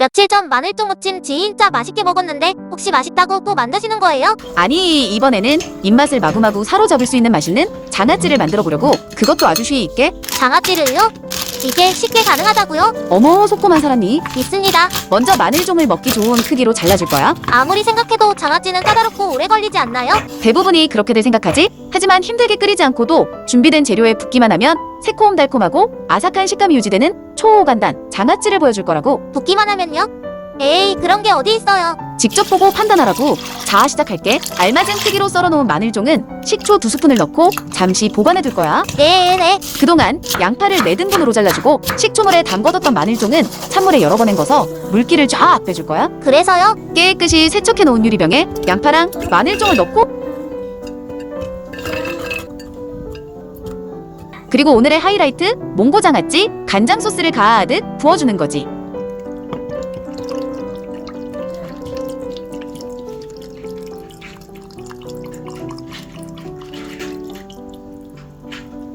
며칠 전 마늘종 무침 진짜 맛있게 먹었는데 혹시 맛있다고 또 만드시는 거예요? 아니 이번에는 입맛을 마구마구 사로잡을 수 있는 맛있는 장아찌를 만들어 보려고 그것도 아주 쉬이 있게 장아찌를요? 이게 쉽게 가능하다고요? 어머 속고만 살았니? 있습니다. 먼저 마늘종을 먹기 좋은 크기로 잘라줄 거야 아무리 생각해도 장아찌는 까다롭고 오래 걸리지 않나요? 대부분이 그렇게들 생각하지 하지만 힘들게 끓이지 않고도 준비된 재료에 붓기만 하면 새콤달콤하고 아삭한 식감이 유지되는 초간단 장아찌를 보여줄 거라고 붓기만 하면요? 에이 그런 게 어디 있어요. 직접 보고 판단하라고 자 시작할게 알맞은 크기로 썰어놓은 마늘종은 식초 두 스푼을 넣고 잠시 보관해 둘 거야 네네. 그동안 양파를 네 등분으로 잘라주고 식초물에 담궈뒀던 마늘종은 찬물에 여러 번 헹궈서 물기를 쫙 빼줄 거야. 그래서요? 깨끗이 세척해 놓은 유리병에 양파랑 마늘종을 넣고 그리고 오늘의 하이라이트 몽고장아찌 간장 소스를 가하듯 부어주는 거지.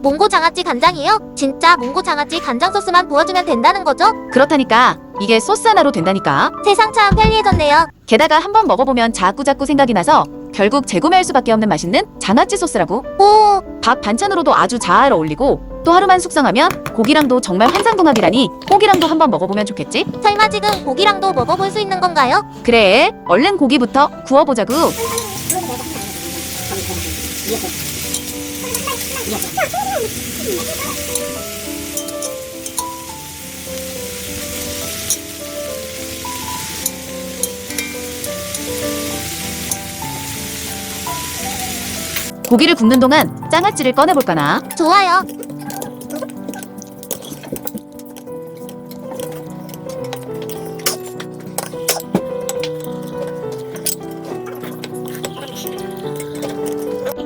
몽고 장아찌 간장이요? 진짜 몽고 장아찌 간장 소스만 부어주면 된다는 거죠? 그렇다니까 이게 소스 하나로 된다니까. 세상 참 편리해졌네요. 게다가 한번 먹어보면 자꾸자꾸 생각이 나서 결국 재구매할 수밖에 없는 맛있는 장아찌 소스라고. 오, 밥 반찬으로도 아주 잘 어울리고 또 하루만 숙성하면 고기랑도 정말 환상궁합이라니 고기랑도 한번 먹어보면 좋겠지? 설마 지금 고기랑도 먹어볼 수 있는 건가요? 그래 얼른 고기부터 구워보자구 고기를 굽는 동안 장아찌를 꺼내볼까나 좋아요.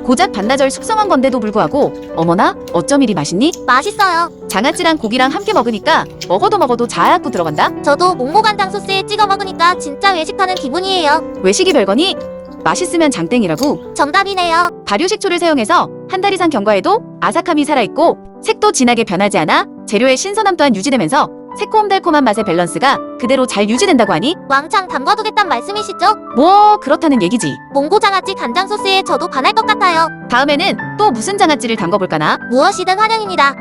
고작 반나절 숙성한 건데도 불구하고 어머나 어쩜 이리 맛있니? 맛있어요. 장아찌랑 고기랑 함께 먹으니까 먹어도 먹어도 자꾸 들어간다 저도 몽고 간장 소스에 찍어 먹으니까 진짜 외식하는 기분이에요. 외식이 별거니? 맛있으면 장땡이라고 정답이네요. 발효식초를 사용해서 한 달 이상 경과에도 아삭함이 살아있고 색도 진하게 변하지 않아 재료의 신선함 또한 유지되면서 새콤달콤한 맛의 밸런스가 그대로 잘 유지된다고 하니 왕창 담궈두겠단 말씀이시죠? 뭐 그렇다는 얘기지 몽고 장아찌 간장 소스에 저도 반할 것 같아요. 다음에는 또 무슨 장아찌를 담궈볼까나 무엇이든 환영입니다.